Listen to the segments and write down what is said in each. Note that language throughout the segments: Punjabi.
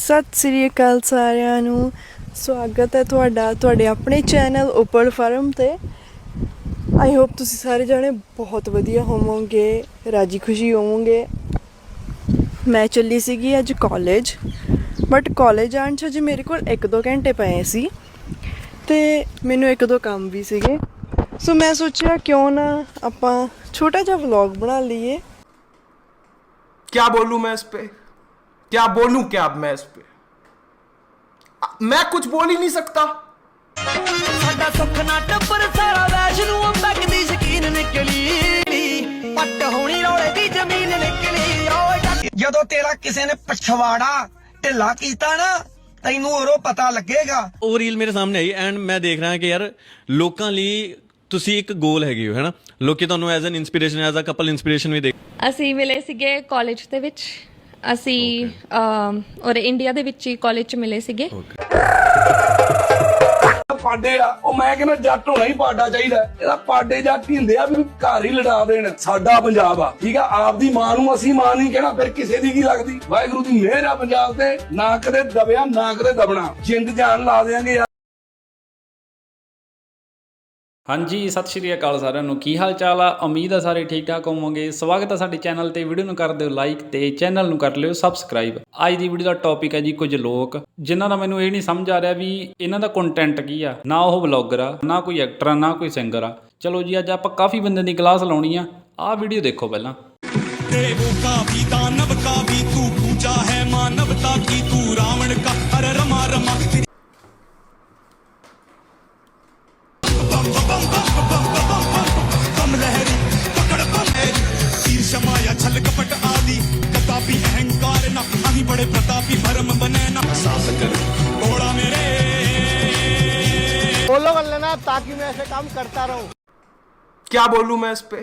ਸਤਿ ਸ੍ਰੀ ਅਕਾਲ ਸਾਰਿਆਂ ਨੂੰ। ਸਵਾਗਤ ਹੈ ਤੁਹਾਡਾ, ਤੁਹਾਡੇ ਆਪਣੇ ਚੈਨਲ ਉਪਰ ਫਾਰਮ ਤੇ। ਆਈ ਹੋਪ ਤੁਸੀਂ ਸਾਰੇ ਜਾਣੇ ਬਹੁਤ ਵਧੀਆ ਹੋਵੋਗੇ, ਰਾਜੀ ਖੁਸ਼ੀ ਹੋਵੋਗੇ। ਮੈਂ ਚੱਲੀ ਸੀਗੀ ਅੱਜ ਕਾਲਜ ਬਟ ਕਾਲਜ ਆਣ ਚ ਜੇ ਮੇਰੇ ਕੋਲ 1-2 ਘੰਟੇ ਪਏ ਸੀ ਤੇ ਮੈਨੂੰ ਇੱਕ ਦੋ ਕੰਮ ਵੀ ਸੀਗੇ। ਸੋ ਮੈਂ ਸੋਚਿਆ ਕਿਉਂ ਨਾ ਆਪਾਂ ਛੋਟਾ ਜਿਹਾ ਵਲੌਗ ਬਣਾ ਲਈਏ। ਕੀ ਬੋਲੂ ਮੈਂ ਇਸ ਤੇ? क्या बोलूं क्या अब मैं इस पे अ- मैं कुछ बोल ही नहीं सकता ਸਾਡਾ ਸੁੱਖ ਨਾ ਟੱਬਰ ਸਾਰਾ ਵੈਸ਼ ਨੂੰ ਅੰਬਕ ਦੀ ਸ਼ਕੀਨ ਨਿਕਲੀ ਪੱਟ ਹੋਣੀ ਰੋਲੇ ਦੀ ਜ਼ਮੀਨ ਨਿਕਲੀ ਓਏ ਜੱਟ ਜਦੋਂ ਤੇਰਾ ਕਿਸੇ ਨੇ ਪਛਵਾੜਾ ਢਿੱਲਾ ਕੀਤਾ ਨਾ ਤੈਨੂੰ ਉਰੋਂ ਪਤਾ ਲੱਗੇਗਾ ਉਹ ਰੀਲ ਮੇਰੇ ਸਾਹਮਣੇ ਆਈ ਐਂਡ ਮੈਂ ਦੇਖ ਰਿਹਾ ਕਿ ਯਾਰ ਲੋਕਾਂ ਲਈ ਤੁਸੀਂ ਇੱਕ ਗੋਲ ਹੈਗੇ ਹੋ ਹੈਨਾ ਲੋਕੀ ਤੁਹਾਨੂੰ as an inspiration as a couple inspiration ਵੀ ਦੇਖ ਅਸੀਂ ਮਿਲੇ ਸੀਗੇ ਕਾਲਜ ਦੇ ਵਿੱਚ ਅਸੀਂ ਅਮ, ਔਰ ਇੰਡੀਆ ਦੇ ਵਿੱਚ ਹੀ ਕਾਲਜ ਚ ਮਿਲੇ ਸੀਗੇ। ਪਾਡੇ ਆ ਉਹ ਮੈਂ ਕਹਿੰਦਾ ਜੱਟ ਹੋਣਾ ਹੀ ਪਾਡਾ ਚਾਹੀਦਾ। ਇਹਦਾ ਪਾਡੇ ਜੱਟ ਹੀ ਹੁੰਦੇ ਆ ਵੀ ਘਰ ਹੀ ਲੜਾ ਦੇਣ। ਸਾਡਾ ਪੰਜਾਬ ਆ ਠੀਕ ਆ? ਆਪਦੀ ਮਾਂ ਨੂੰ ਅਸੀਂ ਮਾਂ ਨਹੀਂ ਕਹਿਣਾ ਫਿਰ ਕਿਸੇ ਦੀ ਕੀ ਲੱਗਦੀ? ਵਾਹਿਗੁਰੂ ਦੀ ਮਿਹਰ ਆ ਪੰਜਾਬ ਤੇ ਨਾ ਕਦੇ ਦਬਿਆ ਨਾ ਕਦੇ ਦਬਣਾ। ਜਿੰਦ ਜਾਨ ਲਾ ਦੇਾਂਗੇ ਯਾਰ। ਹਾਂਜੀ, ਸਤਿ ਸ਼੍ਰੀ ਅਕਾਲ ਸਾਰਿਆਂ ਨੂੰ। ਕੀ ਹਾਲ ਚਾਲ ਆ? ਉਮੀਦ ਆ ਸਾਰੇ ਠੀਕ ਠਾਕ ਹੋਵੋਗੇ। ਸਵਾਗਤ ਆ ਸਾਡੇ ਚੈਨਲ ਤੇ। ਵੀਡੀਓ ਨੂੰ ਕਰ ਦਿਓ ਲਾਈਕ ਤੇ ਚੈਨਲ ਨੂੰ ਕਰ ਲਿਓ ਸਬਸਕ੍ਰਾਈਬ ਅੱਜ ਦੀ ਵੀਡੀਓ ਦਾ ਟੌਪਿਕ ਹੈ ਜੀ ਕੁਝ ਲੋਕ, ਜਿਨ੍ਹਾਂ ਦਾ ਮੈਨੂੰ ਇਹ ਨਹੀਂ ਸਮਝ ਆ ਰਿਹਾ ਵੀ ਇਹਨਾਂ ਦਾ ਕੰਟੈਂਟ ਕੀ ਆ। ਨਾ ਉਹ ਵਲੌਗਰ ਆ, ਨਾ ਕੋਈ ਐਕਟਰ ਆ, ਨਾ ਕੋਈ ਸਿੰਗਰ ਆ। ਚਲੋ ਜੀ, ਅੱਜ ਆਪਾਂ ਕਾਫੀ ਬੰਦਿਆਂ ਦੀ ਕਲਾਸ ਲਾਉਣੀ ਆ। ਆਹ ਵੀਡੀਓ ਦੇਖੋ ਪਹਿਲਾਂ। ਦੇਵਤਾ ਵੀ ਦਾਨਵ ਕਾ ਵੀ ਤੂੰ ਪੂਜਾ ਹੈ ਮਾਨਵਤਾ ਕੀ, ਤੂੰ ਰਾਵਣ ਕਾ ਹਰ ਰਮਾ ਰਮਾ। क्या बोलूं मैं इस पे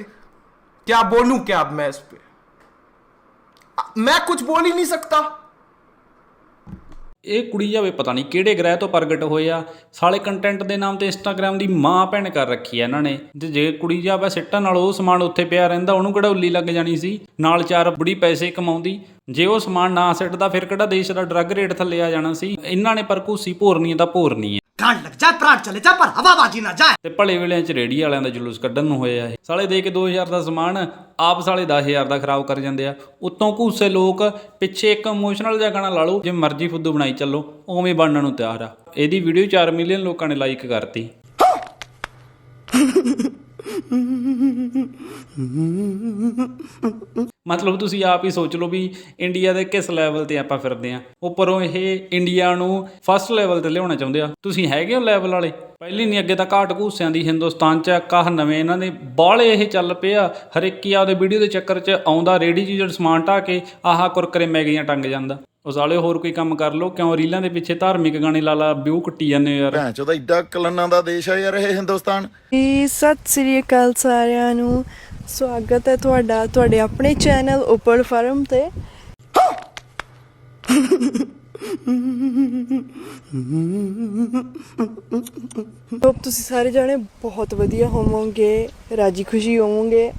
क्या बोलूं क्या अब मैं इस पे अ- मैं कुछ बोल ही नहीं सकता ਇਹ ਕੁੜੀ ਜਾਵੇ ਪਤਾ ਨਹੀਂ ਕਿਹੜੇ ਗ੍ਰਹਿ ਤੋਂ ਪ੍ਰਗਟ ਹੋਏ ਆ ਸਾਲੇ ਕੰਟੈਂਟ ਦੇ ਨਾਮ ਤੇ ਇੰਸਟਾਗ੍ਰam ਦੀ ਮਾਂ ਭੈਣ ਕਰ ਰੱਖੀ ਆ ਇਹਨਾਂ ਨੇ ਤੇ ਜੇ ਕੁੜੀ ਜਾਵੇ ਸਿੱਟਾਂ ਨਾਲ ਉਹ ਸਮਾਨ ਉੱਥੇ ਪਿਆ ਰਹਿੰਦਾ ਉਹਨੂੰ ਕਿਹੜਾ ਉੱਲੀ ਲੱਗ ਜਾਣੀ ਸੀ ਨਾਲ ਚਾਰ ਬੁੜੀ ਪੈਸੇ ਕਮਾਉਂਦੀ ਜੇ ਉਹ ਸਮਾਨ ਨਾ ਸਿੱਟਦਾ ਫਿਰ ਕਿਹੜਾ ਦੇਸ਼ ਦਾ ਡਰੱਗ ਰੇਟ ਥੱਲੇ ਆ ਜਾਣਾ ਸੀ ਇਹਨਾਂ ਨੇ ਪਰ ਘੂਸੀ ਭੋਰਨੀ ਦਾ ਭੋਰਨੀ ਠੰਡ ਲੱਗ ਜਾ ਪ੍ਰਾਣ ਚਲੇ ਜਾ ਪਰ ਹਵਾਬਾਜੀ ਨਾ ਜਾਏ। ਤੇ ਭਲੇ ਵੇਲਿਆਂ 'ਚ ਰੇੜੀ ਵਾਲਿਆਂ ਦਾ ਜਲੂਸ ਕੱਢਣ ਨੂੰ ਹੋਇਆ ਇਹ। ਸਾਲੇ ਦੇ ਕੇ 2000 ਦਾ ਸਮਾਨ ਆਪ ਸਾਲੇ 10000 ਦਾ ਖਰਾਬ ਕਰ ਜਾਂਦੇ ਆ। ਉੱਤੋਂ ਘੂਸੇ ਲੋਕ ਪਿੱਛੇ ਇੱਕ ਇਮੋਸ਼ਨਲ ਜਿਹਾ ਗਾਣਾ ਲਾ ਲਓ ਜੇ ਮਰਜ਼ੀ ਫੁੱਦੂ ਬਣਾਈ ਚੱਲੋ ਉਵੇਂ ਬਣਨ ਨੂੰ ਤਿਆਰ ਆ। ਇਹਦੀ ਵੀਡੀਓ 4 ਮਿਲੀਅਨ ਲੋਕਾਂ ਨੇ ਲਾਈਕ ਕਰਤੀ। ਮਤਲਬ ਤੁਸੀਂ ਆਪ ਹੀ ਸੋਚ ਲਓ ਵੀ ਇੰਡੀਆ ਦੇ ਕਿਸ ਲੈਵਲ ਤੇ ਆਪਾਂ ਫਿਰਦੇ ਆ ਉੱਪਰੋਂ ਇਹ ਇੰਡੀਆ ਨੂੰ ਫਸਟ ਲੈਵਲ ਤੇ ਲਿਆਉਣਾ ਚਾਹੁੰਦੇ ਆ। ਤੁਸੀਂ ਹੈਗੇ ਹੋ ਲੈਵਲ ਵਾਲੇ? ਪਹਿਲੀ ਨਹੀਂ ਅੱਗੇ ਤਾਂ ਘਾਟ ਘੂਸਿਆਂ ਦੀ ਹਿੰਦੁਸਤਾਨ ਚ ਕਾਹ ਨਵੇਂ ਇਹਨਾਂ ਦੇ ਬਾਹਲੇ ਇਹ ਚੱਲ ਪਿਆ ਹਰ ਇੱਕ ਹੀ ਆਪਦੇ ਵੀਡੀਓ ਦੇ ਚੱਕਰ ਚ ਆਉਂਦਾ ਰੇੜੀ ਜੀ ਜਿਹੜਾ ਸਮਾਨ ਢਾ ਕੇ ਆਹ ਕੁਰਕਰੇ ਮੈਗੀਆਂ ਟੰਗ ਜਾਂਦਾ। ਉਹ ਸਾਲੇ ਹੋਰ ਕੋਈ ਕੰਮ ਕਰ ਲਓ ਕਿਉਂ ਰੀਲਾਂ ਦੇ ਪਿੱਛੇ ਧਾਰਮਿਕ ਗਾਣੇ ਲਾ ਲਾ ਵਿਊ ਕੱਟੀ ਜਾਂਦੇ ਯਾਰ। ਭੈਣ ਚੋਦਾ ਏਡਾ ਕਲਨਾਂ ਦਾ ਦੇਸ਼ ਆ ਯਾਰ ਇਹ ਹਿੰਦੁਸਤਾਨ। ਸਤਿ ਸ੍ਰੀ ਅਕਾਲ ਸਾਰਿਆਂ ਨੂੰ। ਸਵਾਗਤ ਹੈ ਤੁਹਾਡਾ, ਤੁਹਾਡੇ ਆਪਣੇ ਚੈਨਲ ਉਪਲ ਫਾਰਮ ਤੇ। ਹੋਪ ਤੁਸੀਂ ਸਾਰੇ ਜਾਣੇ ਬਹੁਤ ਵਧੀਆ ਹੋਵੋਗੇ, ਰਾਜੀ ਖੁਸ਼ੀ ਹੋਵੋਗੇ।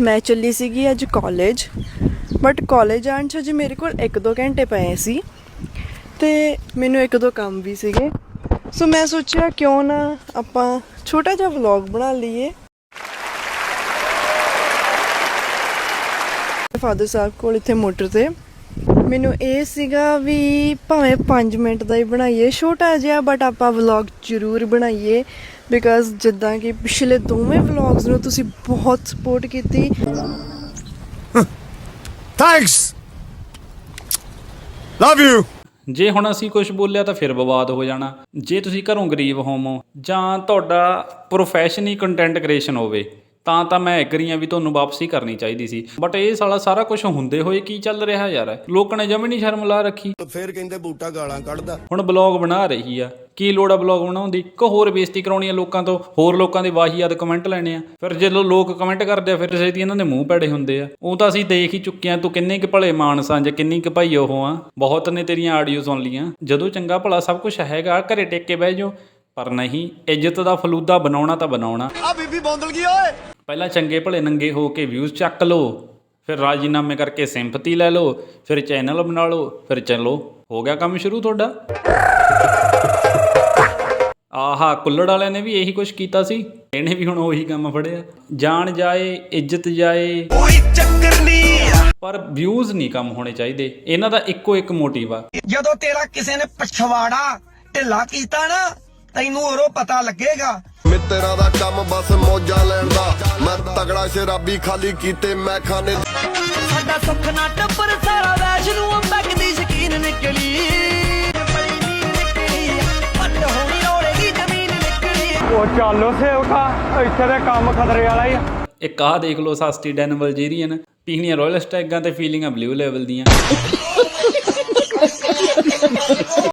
ਮੈਂ ਚੱਲੀ ਸੀਗੀ ਅੱਜ ਕਾਲਜ ਬਟ ਕਾਲਜ ਆਉਣ 'ਚ ਅਜੇ ਮੇਰੇ ਕੋਲ 1-2 ਘੰਟੇ ਪਏ ਸੀ ਤੇ ਮੈਨੂੰ ਇੱਕ ਦੋ ਕੰਮ ਵੀ ਸੀਗੇ। ਸੋ ਮੈਂ ਸੋਚਿਆ ਕਿਉਂ ਨਾ ਆਪਾਂ ਛੋਟਾ ਜਿਹਾ ਵਲੌਗ ਬਣਾ ਲਈਏ। ਫਾਦਰ ਸਾਹਿਬ ਕੋਲ ਇੱਥੇ ਮੋਟਰ ਤੇ। ਮੈਨੂੰ ਇਹ ਸੀਗਾ ਵੀ ਭਾਵੇਂ 5 ਮਿੰਟ ਦਾ ਹੀ ਬਣਾਈਏ ਛੋਟਾ ਜਿਹਾ ਬਟ ਆਪਾਂ ਵਲੌਗ ਜ਼ਰੂਰ ਬਣਾਈਏ। ਬਿਕਾਜ਼ ਜਿੱਦਾਂ ਕਿ ਪਿਛਲੇ ਦੋਵੇਂ ਵਲੌਗਸ ਨੂੰ ਤੁਸੀਂ ਬਹੁਤ ਸਪੋਰਟ ਕੀਤੀ। ਥੈਂਕਸ ਲਵ ਯੂ ਜੇ ਹੁਣ ਅਸੀਂ ਕੁਝ ਬੋਲਿਆ ਤਾਂ ਫਿਰ ਵਿਵਾਦ ਹੋ ਜਾਣਾ। ਜੇ ਤੁਸੀਂ ਘਰੋਂ ਗਰੀਬ ਹੋਵੋ ਜਾਂ ਤੁਹਾਡਾ ਪ੍ਰੋਫੈਸ਼ਨ ਹੀ ਕੰਟੈਂਟ ਕ੍ਰੀਏਸ਼ਨ ਹੋਵੇ ਤਾਂ ਤਾਂ ਮੈਂ ਐਗਰੀ ਆ ਵੀ ਤੁਹਾਨੂੰ ਵਾਪਸੀ ਕਰਨੀ ਚਾਹੀਦੀ ਸੀ। ਬਟ ਇਹ ਸਾਲਾ ਸਾਰਾ ਕੁਝ ਹੁੰਦੇ ਹੋਏ ਕੀ ਚੱਲ ਰਿਹਾ ਯਾਰ? ਲੋਕਾਂ ਨੇ ਜਮੀ ਨਹੀਂ ਸ਼ਰਮ ਲਾ ਰੱਖੀ। ਫੇਰ ਕਹਿੰਦੇ ਬੂਟਾ ਗਾਲਾਂ ਕੱਢਦਾ। ਹੁਣ ਬਲੌਗ ਬਣਾ ਰਹੀ ਆ। ਕੀ ਲੋੜ ਆ ਬਲੌਗ ਬਣਾਉਣ ਦੀ? ਕੋ ਹੋਰ ਬੇਇੱਜ਼ਤੀ ਕਰਾਉਣੀ ਆ ਲੋਕਾਂ ਤੋਂ। ਹੋਰ ਲੋਕਾਂ ਦੇ ਵਾਹੀਆਤ ਕਮੈਂਟ ਲੈਣੇ ਆ। ਫਿਰ ਜਦੋਂ ਲੋਕ ਕਮੈਂਟ ਕਰਦੇ ਆ ਫਿਰ ਸੇਦੀ ਇਹਨਾਂ ਦੇ ਮੂੰਹ ਪੈੜੇ ਹੁੰਦੇ ਆ। ਉਹ ਤਾਂ ਅਸੀਂ ਦੇਖ ਹੀ ਚੁੱਕੇ ਆ ਤੂੰ ਕਿੰਨੇ ਕੁ ਭਲੇ ਮਾਨਸਾਂ ਜਾਂ ਕਿੰਨੀ ਕੁ ਭਾਈ ਉਹ ਆ। ਬਹੁਤ ਨੇ ਤੇਰੀਆਂ ਆਡੀਓ ਸੁਣ ਲੀਆਂ ਜਦੋਂ ਚੰਗਾ ਭਲਾ ਸਭ ਕੁਝ ਹੈਗਾ ਘਰੇ ਟੇਕ ਕੇ ਬਹਿ ਜਾਓ। ਪਰ ਨਹੀਂ ਇੱਜ਼ਤ ਦਾ ਫਲੂਦਾ ਬਣਾਉਣਾ ਤਾਂ ਬਣਾਉਣਾ। ਆ ਬੀਬੀ ਬੌਂਦਲ ਗਈ ਓਏ? ਪਹਿਲਾਂ ਚੰਗੇ ਭਲੇ ਨੰਗੇ ਹੋ ਕੇ ਵਿਊਜ਼ ਚੱਕ ਲਓ ਫਿਰ ਰਾਜੀਨਾਮੇ ਕਰਕੇ ਸਿੰਪਤੀ ਲੈ ਲਓ ਫਿਰ ਚੈਨਲ ਬਣਾ ਲਓ ਫਿਰ ਚੱਲੋ ਹੋ ਗਿਆ ਕੰਮ ਸ਼ੁਰੂ ਤੁਹਾਡਾ? ਆਹਾ ਕੁੱਲੜ ਵਾਲਿਆਂ ਨੇ ਵੀ ਇਹੀ ਕੁਝ ਕੀਤਾ ਸੀ ਇਹਨੇ ਵੀ ਹੁਣ ਉਹੀ ਕੰਮ ਫੜਿਆ। ਜਾਨ ਜਾਏ ਇੱਜ਼ਤ ਜਾਏ। ਕੋਈ ਚੱਕਰ ਨਹੀਂ ਪਰ ਵਿਊਜ਼ ਨਹੀਂ ਕੰਮ ਹੋਣੇ ਚਾਹੀਦੇ ਇਹਨਾਂ ਦਾ ਇੱਕੋ ਇੱਕ ਮੋਟਿਵ ਆ। ਜਦੋਂ ਤੇਰਾ ਕਿਸੇ ਨੇ ਪਛਵਾੜਾ ਢਿੱਲਾ ਕੀਤਾ ਨਾ ਤੈਨੂੰ ਉਰੋਂ ਪਤਾ ਲੱਗੇਗਾ। ਮਿੱਤਰਾਂ ਦਾ ਕੰਮ ਬਸ ਮੌਜਾਂ ਲੈਣ ਦਾ। ਮੈਂ ਤਗੜਾ ਸ਼ਰਾਬੀ ਖਾਲੀ ਕੀਤੇ ਮੈਂ ਖਾਨੇ ਸਾਡਾ ਸੁੱਖ ਨਾ ਟੱਬਰ ਸਾਰਾ ਵੈਸ਼ ਨੂੰ ਅੰਬਕ ਦੀ ਸ਼ਕੀਨ ਨਿਕਲੀ। ਉਹ ਚਾਲੋ ਸੇਵਕਾ ਇੱਥੇ ਦੇ ਕੰਮ ਖਤਰੇ ਵਾਲਾ ਹੀ ਇੱਕ ਆਹ ਦੇਖ ਲਓ ਸਸਤੀ ਡੈਨ ਵਲਜੀਰੀਅਨ। ਪੀਣੀਆਂ ਰਾਇਲ ਸਟੈਗਾਂ ਤੇ ਫੀਲਿੰਗਾਂ ਬਲੂ ਲੈਵਲ ਦੀਆਂ।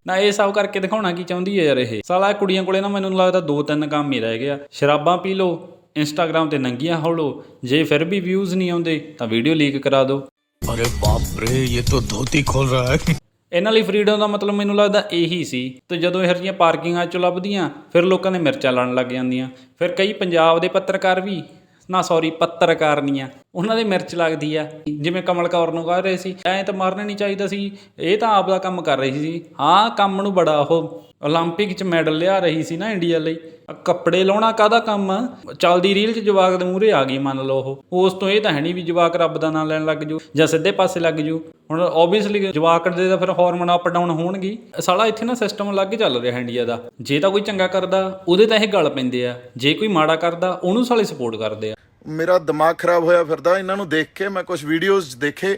ਨਾ ਇਹ ਸਭ ਕਰਕੇ ਦਿਖਾਉਣਾ ਕੀ ਚਾਹੁੰਦੀ ਹੈ ਯਾਰ ਇਹ। ਸਾਲਾ ਕੁੜੀਆਂ ਕੋਲੇ ਨਾ ਮੈਨੂੰ ਲੱਗਦਾ ਦੋ ਤਿੰਨ ਕੰਮ ਹੀ ਰਹਿ ਗਿਆ। ਸ਼ਰਾਬਾਂ ਪੀ ਲਓ ਇੰਸਟਾਗ੍ਰam ਤੇ ਨੰਗੀਆਂ ਹੌਲੋ ਜੇ ਫਿਰ ਵੀ ਵਿਊਜ਼ ਨਹੀਂ ਆਉਂਦੇ ਤਾਂ ਵੀਡੀਓ ਲੀਕ ਕਰਾ ਦਿਓ। ਅਰੇ ਬਾਪ ਰੇ ਇਹ ਤਾਂ ਧੋਤੀ ਖੋਲ ਰਹਾ ਹੈ। ਇਹਨਾਂ ਲਈ ਫਰੀਡਮ ਦਾ ਮਤਲਬ ਮੈਨੂੰ ਲੱਗਦਾ ਇਹੀ ਸੀ। ਤੇ ਜਦੋਂ ਇਹ ਜੀਆਂ ਪਾਰਕਿੰਗਾਂ ਚੋਂ ਲੱਭਦੀਆਂ ਫਿਰ ਲੋਕਾਂ ਨੇ ਮਿਰਚਾਂ ਲਾਣ ਲੱਗ ਜਾਂਦੀਆਂ। ਫਿਰ ਕਈ ਪੰਜਾਬ ਦੇ ਪੱਤਰਕਾਰ ਵੀ ਨਾ ਸੌਰੀ ਪੱਤਰਕਾਰਨੀਆਂ ਉਹਨਾਂ ਦੇ ਮਿਰਚ ਲੱਗਦੀ ਆ ਜਿਵੇਂ ਕਮਲ ਕੌਰ ਨੂੰ ਕਹਿ ਰਹੇ ਸੀ ਐਂ ਤਾਂ ਮਾਰਨਾ ਨਹੀਂ ਚਾਹੀਦਾ ਸੀ ਇਹ ਤਾਂ ਆਪ ਦਾ ਕੰਮ ਕਰ ਰਹੀ ਸੀ ਹਾਂ ਕੰਮ ਨੂੰ ਬੜਾ ਉਹ 올림픽 ਚ ਮੈਡਲ ਲਿਆ ਰਹੀ ਸੀ ਨਾ ਇੰਡੀਆ ਲਈ ਆਹ ਕੱਪੜੇ ਲਾਉਣਾ ਕਾਹਦਾ ਕੰਮ ਆ ਚੱਲਦੀ ਰੀਲ ਚ ਜਵਾਕ ਦੇ ਮੂਹਰੇ ਆ ਗਈ ਮੰਨ ਲਓ ਉਹ ਉਸ ਤੋਂ ਇਹ ਤਾਂ ਹੈ ਨਹੀਂ ਵੀ ਜਵਾਕ ਰੱਬ ਦਾ ਨਾਮ ਲੈਣ ਲੱਗ ਜੂ ਜਾਂ ਸਿੱਧੇ ਪਾਸੇ ਲੱਗ ਜੂ ਹੁਣ ਓਬਵੀਅਸਲੀ ਜਵਾਕ ਦੇ ਤਾਂ ਫਿਰ ਹਾਰਮੋਨ ਅਪ ਡਾਊਨ ਹੋਣਗੇ ਸਾਲਾ ਇੱਥੇ ਨਾ ਸਿਸਟਮ ਲੱਗ ਚੱਲ ਰਿਹਾ ਇੰਡੀਆ ਦਾ ਜੇ ਤਾਂ ਕੋਈ ਚੰਗਾ ਕਰਦਾ ਉਹਦੇ ਤਾਂ ਇਹ ਗਲ ਪੈਂਦੇ ਆ ਜੇ ਕੋਈ ਮਾੜਾ ਕਰਦਾ ਉਹਨੂੰ ਸਾਲੇ ਸਪੋਰਟ ਕਰਦੇ ਆ ਮੇਰਾ ਦਿਮਾਗ ਖਰਾਬ ਹੋਇਆ ਫਿਰਦਾ ਇਹਨਾਂ ਨੂੰ ਦੇਖ ਕੇ ਮੈਂ ਕੁਝ ਵੀਡੀਓਜ਼ ਦੇਖੇ।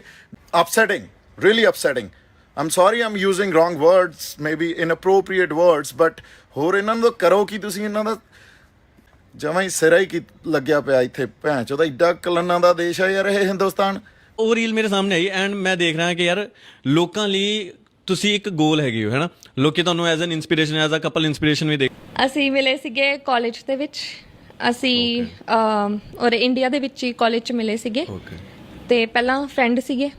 Upsetting really upsetting I'm sorry I'm using wrong words maybe inappropriate words but ਹੋਰ ਇਹਨਾਂ ਨੂੰ ਕਰੋ ਕੀ ਤੁਸੀਂ ਇਹਨਾਂ ਦਾ ਜਮਾਂ ਹੀ ਸਿਰਾ ਹੀ ਕੀ ਲੱਗਿਆ ਪਿਆ ਇੱਥੇ ਭੈਣ ਚੋਦਾ ਏਡਾ ਕਲੰਨਾਂ ਦਾ ਦੇਸ਼ ਹੈ ਯਾਰ ਇਹ ਹਿੰਦੁਸਤਾਨ। ਉਹ ਰੀਲ ਮੇਰੇ ਸਾਹਮਣੇ ਆਈ ਐਂਡ ਮੈਂ ਦੇਖ ਰਿਹਾ ਕਿ ਯਾਰ ਲੋਕਾਂ ਲਈ ਤੁਸੀਂ ਇੱਕ ਗੋਲ ਹੈਗੇ ਹੋ ਹੈਨਾ? ਲੋਕੀ ਤੁਹਾਨੂੰ as an inspiration as a couple inspiration ਵੀ ਦੇਖ ਅਸੀਂ ਮਿਲੇ ਸੀਗੇ ਕਾਲਜ ਦੇ ਵਿੱਚ। ਅਸੀਂ ਅਮ, ਔਰ ਇੰਡੀਆ ਦੇ ਵਿੱਚ ਹੀ ਕਾਲਜ ਚ ਮਿਲੇ ਸੀਗੇ। ਤੇ ਪਹਿਲਾਂ ਫਰੈਂਡ ਸੀਗੇ।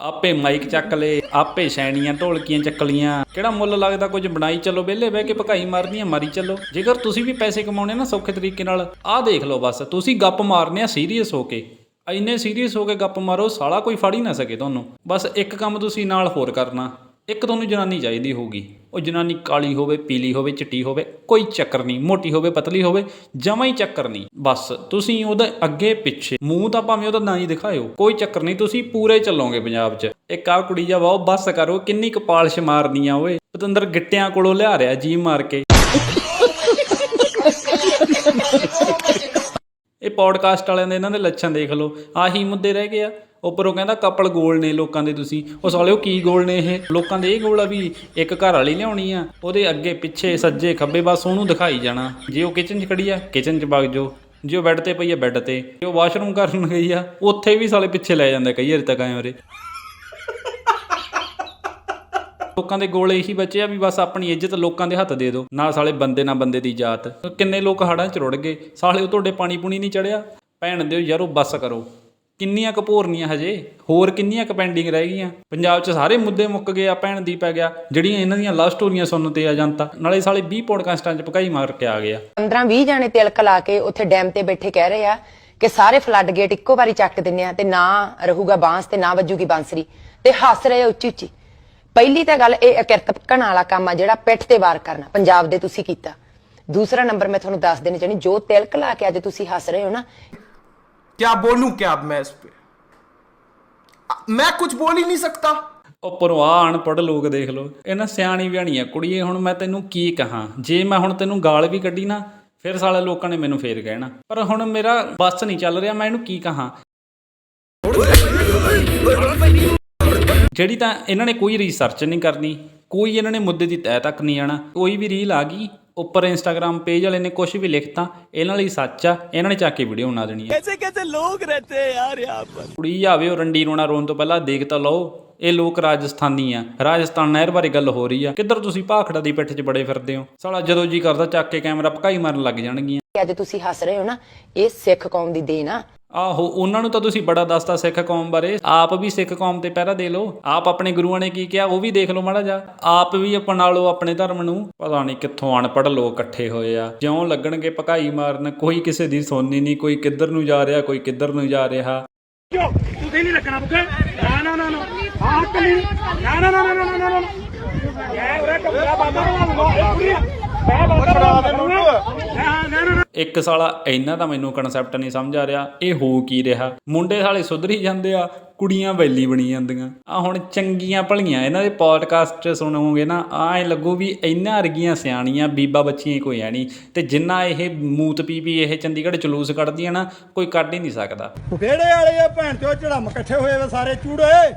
ਆਪੇ ਮਾਈਕ ਚੱਕ ਲਏ ਆਪੇ ਸ਼ੈਣੀਆਂ ਢੋਲਕੀਆਂ ਚੱਕ ਲੀਆਂ। ਕਿਹੜਾ ਮੁੱਲ ਲੱਗਦਾ ਕੁਝ ਬਣਾਈ ਚੱਲੋ ਵਿਹਲੇ ਬਹਿ ਕੇ ਭਕਾਈ ਮਾਰਦੀਆਂ ਮਾਰੀ ਚੱਲੋ। ਜੇਕਰ ਤੁਸੀਂ ਵੀ ਪੈਸੇ ਕਮਾਉਣੇ ਨਾ ਸੌਖੇ ਤਰੀਕੇ ਨਾਲ ਆਹ ਦੇਖ ਲਓ ਬਸ ਤੁਸੀਂ ਗੱਪ ਮਾਰਨੇ ਆ ਸੀਰੀਅਸ ਹੋ ਕੇ। ਇੰਨੇ ਸੀਰੀਅਸ ਹੋ ਕੇ ਗੱਪ ਮਾਰੋ ਸਾਲਾ ਕੋਈ ਫੜ ਹੀ ਨਾ ਸਕੇ ਤੁਹਾਨੂੰ। ਬਸ ਇੱਕ ਕੰਮ ਤੁਸੀਂ ਨਾਲ ਹੋਰ ਕਰਨਾ। ਇੱਕ ਤੁਹਾਨੂੰ ਜਨਾਨੀ ਚਾਹੀਦੀ ਹੋਊਗੀ। ਉਹ ਜਨਾਨੀ ਕਾਲੀ ਹੋਵੇ, ਪੀਲੀ ਹੋਵੇ, ਚਿੱਟੀ ਹੋਵੇ, ਕੋਈ ਚੱਕਰ ਨਹੀਂ। ਮੋਟੀ ਹੋਵੇ, ਪਤਲੀ ਹੋਵੇ, ਜਮਾਂ ਹੀ ਚੱਕਰ ਨਹੀਂ। ਬਸ, ਤੁਸੀਂ ਉਹਦੇ ਅੱਗੇ ਪਿੱਛੇ, ਮੂੰਹ ਤਾਂ ਭਾਵੇਂ ਉਹਦਾ ਨਾ ਹੀ ਦਿਖਾਇਓ, ਕੋਈ ਚੱਕਰ ਨਹੀਂ। ਤੁਸੀਂ ਪੂਰੇ ਚੱਲੋਗੇ ਪੰਜਾਬ 'ਚ। ਇੱਕ ਆ ਕੁੜੀ ਜਾ ਵਾਓ, ਬੱਸ ਕਰੋ, ਕਿੰਨੀ ਕੁ ਪਾਲਿਸ਼ ਮਾਰਨੀ ਆ ਓਏ। ਪਤੰਦਰ ਗਿੱਟਿਆਂ ਕੋਲੋਂ ਲਿਆ ਰਿਹਾ ਜੀ ਮਾਰ ਕੇ। ਇਹ ਪੌਡਕਾਸਟ ਵਾਲਿਆਂ ਦੇ ਇਹਨਾਂ ਦੇ ਲੱਛਣ ਦੇਖ ਲਓ। ਆਹੀ ਮੁੱਦੇ ਰਹਿ ਗਏ ਆ। ਉੱਪਰੋਂ ਕਹਿੰਦਾ, ਕਪਲ ਗੋਲ ਨੇ ਲੋਕਾਂ ਦੇ ਤੁਸੀਂ। ਉਹ ਸਾਲਿਓ, ਕੀ ਗੋਲ ਨੇ ਇਹ? ਲੋਕਾਂ ਦੇ ਇਹ ਗੋਲ ਆ ਵੀ ਇੱਕ ਘਰ ਵਾਲੀ ਲਿਆਉਣੀ ਆ। ਉਹਦੇ ਅੱਗੇ ਪਿੱਛੇ ਸੱਜੇ ਖੱਬੇ ਬਸ ਉਹਨੂੰ ਦਿਖਾਈ ਜਾਣਾ। ਜੇ ਉਹ ਕਿਚਨ 'ਚ ਖੜੀ ਆ ਕਿਚਨ 'ਚ ਵਗ ਜਾਓ। ਜੇ ਉਹ ਬੈੱਡ ਤੇ ਪਈ ਆ ਬੈੱਡ ਤੇ। ਜੇ ਉਹ ਵਾਸ਼ਰੂਮ ਕਰਨ ਗਈ ਆ, ਉੱਥੇ ਵੀ ਸਾਲੇ ਪਿੱਛੇ ਲੈ ਜਾਂਦਾ ਕਈ ਵਾਰ ਤੱਕ ਆਏ ਉਰੇ ਲੋਕਾਂ ਦੇ ਗੋਲ ਇਹੀ ਬਚਿਆ ਵੀ ਬਸ ਆਪਣੀ ਇੱਜ਼ਤ ਲੋਕਾਂ ਦੇ ਹੱਥ ਦੇ ਦਿਓ। ਨਾ ਸਾਲੇ ਬੰਦੇ, ਨਾ ਬੰਦੇ ਦੀ ਜਾਤ। ਕਿੰਨੇ ਲੋਕ ਹੜਾਂ ਚ ਰੁੜ ਗਏ। ਸਾਲੇ ਉਹ ਤੁਹਾਡੇ ਪਾਣੀ ਪੂਣੀ ਨਹੀਂ ਚੜਿਆ ਭੈਣ ਦਿਓ ਯਾਰੋ, ਬੱਸ ਕਰੋ। ਕਿੰਨੀਆਂ ਕਪੂਰਨੀਆਂ ਹਜੇ? ਹੋਰ ਕਿੰਨੀਆਂ ਕ ਰਹਿ ਗਈਆਂ? ਪੰਜਾਬ 'ਚ ਸਾਰੇ ਮੁੱਦੇ ਮੁੱਕ ਗਏ ਆ, ਭੈਣ ਦੀ ਪੈ ਗਿਆ। ਜਿਹੜੀਆਂ ਇਹਨਾਂ ਦੀਆਂ ਲਵ ਸਟੋਰੀਆਂ ਸੁਣਨ ਤੇ ਆ ਜਨਤਾ। ਨਾਲੇ ਸਾਲੇ 20 ਪੋਡਕਾਸਟਾਂ 'ਚ ਭਕਾਈ ਮਾਰ ਕੇ ਆ ਗਿਆ ਆ। 15 20 ਜਾਣੇ ਤਿਲਕ ਲਾ ਕੇ ਉੱਥੇ ਡੈਮ ਤੇ ਬੈਠੇ ਕਹਿ ਰਹੇ ਆ ਕਿ ਸਾਰੇ ਫਲੱਡ ਗੇਟ ਇੱਕੋ ਵਾਰੀ ਚੱਕ ਦਿੰਨੇ ਆ ਤੇ ਨਾ ਰਹੂਗਾ ਬਾਂਸ ਤੇ ਨਾ ਵੱਜੂਗੀ ਬਾਂਸਰੀ। ਤੇ ਹੱਸ ਰਹੇ ਆ ਉੱਚੀ ਉੱਚੀ ਪਹਿਲੀ ਤਾਂ ਗੱਲ ਇਹ ਅਕਿਰਤ ਭਕਣ ਵਾਲਾ ਕੰਮ ਆ ਜਿਹੜਾ ਪਿੱਠ ਤੇ ਵਾਰ ਕਰਨਾ ਪੰਜਾਬ ਦੇ ਤੁਸੀਂ ਕੀਤਾ ਦੂਸਰਾ ਨੰਬਰ ਮੈਂ ਤੁਹਾਨੂੰ ਦੱਸ ਦੇਣੀ ਚਾਹਣੀ ਜੋ ਤਿਲਕ ਲਾ ਕੇ ਅੱਜ ਤੁਸੀਂ ਹੱਸ ਰਹੇ ਹੋ ਨਾ क्या बोलूं क्या अब मैं इस पे आ- मैं कुछ बोल ही नहीं सकता ਉੱਪਰੋਂ ਆ ਅਨਪੜ੍ਹ ਲੋਕ ਦੇਖ ਲਓ ਇਹਨਾਂ ਸਿਆਣੀ ਬਿਆਣੀ ਆ ਕੁੜੀਏ ਹੁਣ ਮੈਂ ਤੈਨੂੰ ਕੀ ਕਹਾਂ ਜੇ ਮੈਂ ਹੁਣ ਤੈਨੂੰ ਗਾਲ ਵੀ ਕੱਢੀ ਨਾ ਫਿਰ ਸਾਲੇ ਲੋਕਾਂ ਨੇ ਮੈਨੂੰ ਫੇਰ ਕਹਿਣਾ ਪਰ ਹੁਣ ਮੇਰਾ ਬਸ ਨਹੀਂ ਚੱਲ ਰਿਹਾ ਮੈਂ ਇਹਨੂੰ ਕੀ ਕਹਾਂ ਜਿਹੜੀ ਤਾਂ ਇਹਨਾਂ ਨੇ ਕੋਈ ਰਿਸਰਚ ਨਹੀਂ ਕਰਨੀ ਕੋਈ ਇਹਨਾਂ ਨੇ ਮੁੱਦੇ ਦੀ ਤਹਿ ਤੱਕ ਨਹੀਂ ਜਾਣਾ ਕੋਈ ਵੀ ਰੀਲ ਆ ਗਈ ਉੱਪਰ ਇੰਸਟਾਗ੍ਰam ਪੇਜ ਵਾਲੇ ਨੇ ਕੁਝ ਵੀ ਲਿਖਤਾ ਇਹਨਾਂ ਲਈ ਸੱਚ ਆ ਇਹਨਾਂ ਨੇ ਚੱਕ ਕੇ ਵੀਡੀਓ ਬਣਾ ਦੇਣੀ ਆ। ਐਸੇ ਕੈਸੇ ਲੋਕ ਰਹਤੇ ਯਾਰ ਯਹਾਂ ਪਰ। ਕੁੜੀ ਆਵੇ ਉਹ ਰੰਡੀ ਰੋਣਾ ਰੋਣ ਤੋਂ ਪਹਿਲਾਂ ਦੇਖ ਤਾਂ ਲਓ ਇਹ ਲੋਕ ਰਾਜਸਥਾਨੀ ਆ ਰਾਜਸਥਾਨ ਨਹਿਰ ਬਾਰੇ ਗੱਲ ਹੋ ਰਹੀ ਆ ਕਿੱਧਰ ਤੁਸੀਂ ਭਾਖੜਾ ਦੀ ਪਿੱਠ 'ਚ ਬੜੇ ਫਿਰਦੇ ਹੋ? ਸਾਲਾ ਜਦੋਂ ਜੀ ਕਰਦਾ ਚੱਕ ਕੇ ਕੈਮਰਾ ਪਕਾਈ ਮਾਰਨ ਲੱਗ ਜਾਣਗੀਆਂ। ਅੱਜ ਤੁਸੀਂ ਹੱਸ ਰਹੇ ਹੋ ਨਾ ਇਹ ਸਿੱਖ ਕੌਮ ਦੀ ਦੇਣ ਆ। ਆਹੋ, ਉਹਨਾਂ ਨੂੰ ਤਾਂ ਤੁਸੀਂ ਬੜਾ ਦੱਸਤਾ ਸਿੱਖ ਕੌਮ ਬਾਰੇ। ਆਪ ਵੀ ਸਿੱਖ ਕੌਮ ਤੇ ਪਹਿਰਾ ਦੇ ਲਓ। ਆਪ ਆਪਣੇ ਗੁਰੂਆਂ ਨੇ ਕੀ ਕਿਹਾ, ਉਹ ਵੀ ਦੇਖ ਲਓ ਮਾੜਾ ਜਾ ਆਪ ਵੀ ਅਪਣਾ ਲਓ ਆਪਣੇ ਧਰਮ ਨੂੰ। ਪਤਾ ਨਹੀਂ ਕਿੱਥੋਂ ਅਨਪੜ੍ਹ ਲੋਕ ਇਕੱਠੇ ਹੋਏ ਆ। ਜਿਉਂ ਲੱਗਣਗੇ ਪਕਾਈ ਮਾਰਨ, ਕੋਈ ਕਿਸੇ ਦੀ ਸੁਣਨੀ ਨਹੀਂ, ਕੋਈ ਕਿੱਧਰ ਨੂੰ ਜਾ ਰਿਹਾ, ਕੋਈ ਕਿੱਧਰ ਨੂੰ ਜਾ ਰਿਹਾ। ਤੁਸੀਂ ਨਹੀਂ ਲੱਗਣਾ ਬੁੱਕੇ ਨਾ ਨਾ ਨਾ ਨਾ। ਆਹ ਕਲੀ ਨਾ ਨਾ ਨਾ ਨਾ ਨਾ ਨਾ ਨਾ। ਇਹ ਉਰੇ ਕਮਰਾ ਬਾਬਾ ਬਣਾ ਲੂਗਾ ਮੈਂ ਬਾਬਾ ਇੱਕ ਸਾਲਾ ਇੰਨਾ ਤਾਂ ਮੈਨੂੰ ਕਨਸੈਪਟ ਨਹੀਂ ਸਮਝ ਆ ਰਿਹਾ, ਇਹ ਹੋ ਕੀ ਰਿਹਾ? ਮੁੰਡੇ ਸਾਲੇ ਸੁਧਰੀ ਜਾਂਦੇ ਆ, ਕੁੜੀਆਂ ਵੈਲੀ ਬਣੀ ਜਾਂਦੀਆਂ। ਆ ਹੁਣ ਚੰਗੀਆਂ ਭਲੀਆਂ, ਇਹਨਾਂ ਦੇ ਪੋਡਕਾਸਟ ਸੁਣੋਗੇ ਨਾ ਆਏ ਲੱਗੂ ਵੀ ਇਹਨਾਂ ਅਰਗੀਆਂ ਸਿਆਣੀਆਂ, ਬੀਬਾ ਬੱਚੀਆਂ ਕੋਈ ਹੈ ਨਹੀਂ। ਤੇ ਜਿੰਨਾ ਇਹ ਮੂਤ ਪੀ ਪੀ ਇਹ ਚੰਡੀਗੜ੍ਹ ਜਲੂਸ ਕੱਢਦੀਆਂ ਨਾ, ਕੋਈ ਕੱਢ ਹੀ ਨਹੀਂ ਸਕਦਾ। ਵਿਹੜੇ ਵਾਲੇ ਆ ਭੈਣ ਚੋ ਝੜਮ ਇਕੱਠੇ ਹੋਏ ਵੇ ਸਾਰੇ ਚੂੜੇ।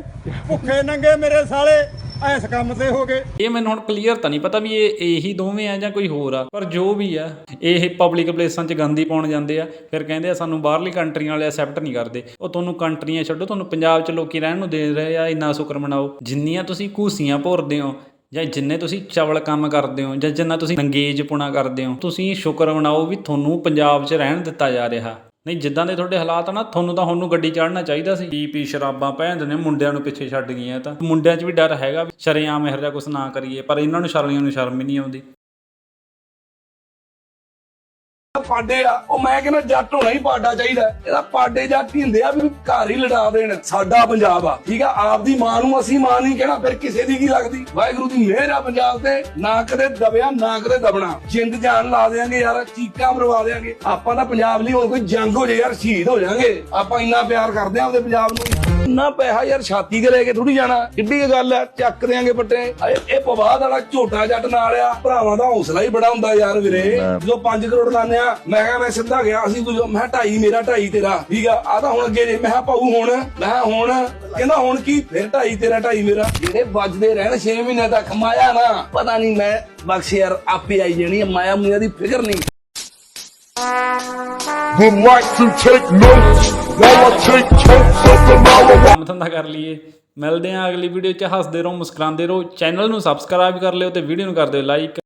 ਭੁੱਖੇ ਨੰਗੇ ਮੇਰੇ ਸਾਲੇ। ਐਸ ਕੰਮ ਤੇ ਹੋ ਗਏ। ਇਹ ਮੈਨੂੰ ਹੁਣ ਕਲੀਅਰ ਤਾਂ ਨਹੀਂ ਪਤਾ ਵੀ ਇਹ ਇਹੀ ਦੋਵੇਂ ਆ ਜਾਂ ਕੋਈ ਹੋਰ ਆ, ਪਰ ਜੋ ਵੀ ਆ, ਇਹ ਪਬਲਿਕ ਪਲੇਸਾਂ 'ਚ ਗੰਦੀ ਪਾਉਣ ਜਾਂਦੇ ਆ, ਫਿਰ ਕਹਿੰਦੇ ਆ ਸਾਨੂੰ ਬਾਹਰਲੀ ਕੰਟਰੀਆਂ ਵਾਲੇ ਅਸੈਪਟ ਨਹੀਂ ਕਰਦੇ। ਉਹ ਤੁਹਾਨੂੰ ਕੰਟਰੀਆਂ ਛੱਡੋ, ਤੁਹਾਨੂੰ ਪੰਜਾਬ 'ਚ ਲੋਕੀ ਰਹਿਣ ਨੂੰ ਦੇ ਰਹੇ ਆ, ਇੰਨਾ ਸ਼ੁਕਰ ਮਨਾਓ। ਜਿੰਨੀਆਂ ਤੁਸੀਂ ਘੂਸੀਆਂ ਭੋਰਦੇ ਹੋ, ਜਾਂ ਜਿੰਨੇ ਤੁਸੀਂ ਚਵਲ ਕੰਮ ਕਰਦੇ ਹੋ, ਜਾਂ ਜਿੰਨਾ ਤੁਸੀਂ ਅੰਗੇਜ ਪੁਣਾ ਕਰਦੇ ਹੋ, ਤੁਸੀਂ ਸ਼ੁਕਰ ਮਨਾਓ ਵੀ ਤੁਹਾਨੂੰ ਪੰਜਾਬ 'ਚ ਰਹਿਣ ਦਿੱਤਾ ਜਾ ਰਿਹਾ। ਨਹੀਂ, ਜਿੱਦਾਂ ਦੇ ਤੁਹਾਡੇ ਹਾਲਾਤ ਆ ਨਾ, ਤੁਹਾਨੂੰ ਤਾਂ ਹੁਣ ਨੂੰ ਗੱਡੀ ਚੜ੍ਹਨਾ ਚਾਹੀਦਾ ਸੀ। ਪੀ ਪੀ ਸ਼ਰਾਬਾਂ ਭੈਣ ਨੇ, ਮੁੰਡਿਆਂ ਨੂੰ ਪਿੱਛੇ ਛੱਡ ਗਈਆਂ ਇਹ ਤਾਂ। ਮੁੰਡਿਆਂ 'ਚ ਵੀ ਡਰ ਹੈਗਾ ਵੀ ਸ਼ਰੇਆਮ ਇਹੋ ਜਿਹਾ ਕੁਝ ਨਾ ਕਰੀਏ, ਪਰ ਇਹਨਾਂ ਨੂੰ, ਸ਼ਰਮੀਆਂ ਨੂੰ ਸ਼ਰਮ ਹੀ ਨਹੀਂ ਆਉਂਦੀ। ਪਾਡੇ ਆ, ਉਹ ਮੈਂ ਕਹਿੰਦਾ ਜੱਟ ਹੋਣਾ ਹੀ ਪਾਡਾ ਚਾਹੀਦਾ ਇਹਦਾ ਪਾਡੇ ਜੱਟ ਹੀ ਹੁੰਦੇ ਆ ਵੀ ਘਰ ਹੀ ਲੜਾ ਦੇਣ। ਸਾਡਾ ਪੰਜਾਬ ਆ, ਠੀਕ ਆ? ਆਪਦੀ ਮਾਂ ਨੂੰ ਅਸੀਂ ਮਾਂ ਨਹੀਂ ਕਹਿਣਾ, ਫਿਰ ਕਿਸੇ ਦੀ ਕੀ ਲੱਗਦੀ? ਵਾਹਿਗੁਰੂ ਦੀ ਮਿਹਰ ਆ ਪੰਜਾਬ ਤੇ, ਨਾ ਕਦੇ ਦਬਿਆ, ਨਾ ਕਦੇ ਦਬਣਾ। ਜਿੰਦ ਜਾਨ ਲਾ ਦੇਾਂਗੇ ਯਾਰ, ਚੀਕਾਂ ਮਰਵਾ ਦੇਾਂਗੇ ਆਪਾਂ ਤਾਂ ਪੰਜਾਬ ਲਈ ਹੁਣ ਕੋਈ ਜੰਗ ਹੋ ਜੇ ਯਾਰ, ਸ਼ਹੀਦ ਹੋ ਜਾਾਂਗੇ। ਆਪਾਂ ਇੰਨਾ ਪਿਆਰ ਕਰਦੇ ਆਂ ਆਪਦੇ ਪੰਜਾਬ ਨੂੰ। ਇੰਨਾ ਪੈਸਾ ਯਾਰ ਛਾਤੀ ਤੇ ਲੈ ਕੇ ਥੋੜੀ ਜਾਣਾ। ਕਿੱਡੀ ਕੁ ਗੱਲ ਆ ਚੱਕ ਦਿਆਂਗੇ ਪੱਟੇ। ਇਹ- ਪਵਾਦ ਵਾਲਾ ਝੋਟਾ ਜੱਟ ਨਾਲ ਆ। ਭਰਾਵਾਂ ਦਾ ਹੌਸਲਾ ਹੀ ਬੜਾ ਹੁੰਦਾ ਯਾਰ ਵੀਰੇ। ਜਦੋਂ 5 ਕਰੋੜ ਲਾਣੇ ਆ ਮੈਂ ਕਿਹਾ ਮੈਂ ਸਿੱਧਾ ਗਿਆ ਅਸੀਂ ਤੂੰ ਮੈਂ 2.5 ਮੇਰਾ 2.5 ਤੇਰਾ। ਠੀਕ ਆ ਆ ਤਾਂ ਹੁਣ ਅੱਗੇ ਜੇ ਮੈਂ ਕਿਹਾ ਭਾਊ ਹੁਣ। ਮੈਂ ਕਿਹਾ ਹੁਣ। ਕਹਿੰਦਾ ਹੁਣ ਕੀ? ਫਿਰ 2.5 ਤੇਰਾ 2.5 ਮੇਰਾ। ਜਿਹੜੇ ਵੱਜਦੇ ਰਹਿਣ 6 ਮਹੀਨੇ ਤੱਕ ਮਾਇਆ ਨਾ। ਪਤਾ ਨਹੀਂ ਮੈਂ ਬਖਸ਼ ਯਾਰ ਆਪੇ ਆਈ ਜਾਣੀ ਆ, ਮਾਇਆ ਮੁਇਆ ਦੀ ਫਿਕਰ ਨਹੀਂ। Would like to take notes ਕੰਮ ਧੰਦਾ ਕਰ ਲਈਏ। ਮਿਲਦੇ ਆਂ ਅਗਲੀ ਵੀਡੀਓ 'ਚ। ਹੱਸਦੇ ਰਹੋ, ਮੁਸਕਰਾਉਂਦੇ ਰਹੋ। ਚੈਨਲ ਨੂੰ ਸਬਸਕ੍ਰਾਈਬ ਕਰ ਲਿਓ ਤੇ ਵੀਡੀਓ ਨੂੰ ਕਰ ਦਿਓ ਲਾਈਕ